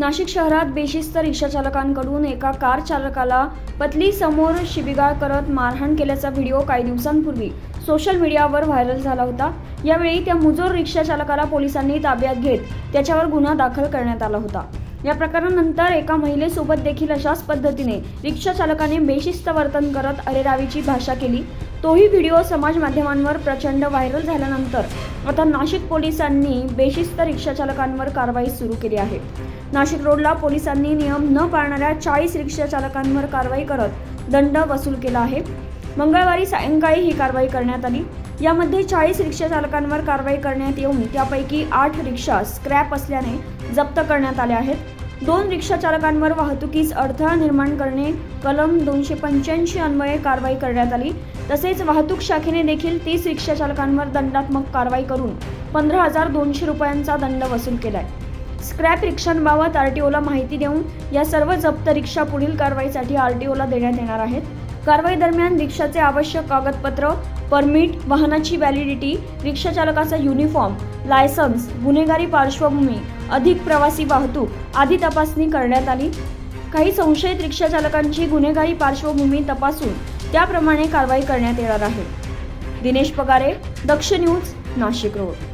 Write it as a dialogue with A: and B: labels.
A: नाशिक शहरात बेशिस्त रिक्षाचालकांकडून एका कार चालकाला पतली समोर शिबिगाळ करत मारहाण केल्याचा व्हिडिओ काही दिवसांपूर्वी सोशल मीडियावर व्हायरल झाला होता. यावेळी त्या मुजोर रिक्षाचालकाला पोलिसांनी ताब्यात घेत त्याच्यावर गुन्हा दाखल करण्यात आला होता. या प्रकरणानंतर एका महिलेसोबत देखील अशाच पद्धतीने रिक्षाचालकाने बेशिस्त वर्तन करत अरेरावीची भाषा केली. तोही व्हिडिओ समाज माध्यमांवर प्रचंड व्हायरल झाल्यानंतर आता नाशिक पोलिसांनी बेशिस्त रिक्षाचालकांवर कारवाई सुरू केली आहे. नाशिक रोडला पोलिसांनी नियम न पाळणाऱ्या चाळीस रिक्षाचालकांवर कारवाई करत दंड वसूल केला आहे. मंगळवारी सायंकाळी ही कारवाई करण्यात आली. यामध्ये चाळीस रिक्षा चालकांवर कारवाई करण्यात येऊन त्यापैकी आठ रिक्षा स्क्रॅप असल्याने जप्त करण्यात आल्या आहेत. दोन रिक्षाचालकांवर वाहतुकीस अडथळा निर्माण करणे कलम दोनशे पंच्याऐंशी अन्वये कारवाई करण्यात आली. तसेच वाहतूक शाखेने देखील तीस रिक्षाचालकांवर दंडात्मक कारवाई करून पंधरा हजार दोनशे रुपयांचा दंड वसूल केलाय. स्क्रॅप रिक्षांबाबत आर टी ओला माहिती देऊन या सर्व जप्त रिक्षा पुढील कारवाईसाठी आर टी ओला देण्यात येणार आहेत. कारवाई दरम्यान रिक्षाचे आवश्यक कागदपत्र परमिट वाहनाची व्हॅलिडिटी रिक्षाचालकाचा युनिफॉर्म लायसन्स गुन्हेगारी पार्श्वभूमी अधिक प्रवासी वाहतूक आदी तपासणी करण्यात आली. काही संशयित रिक्षाचालकांची गुन्हेगारी पार्श्वभूमी तपासून त्याप्रमाणे कारवाई करण्यात येणार आहे. Dinesh Pagare Daksh news Nashik road.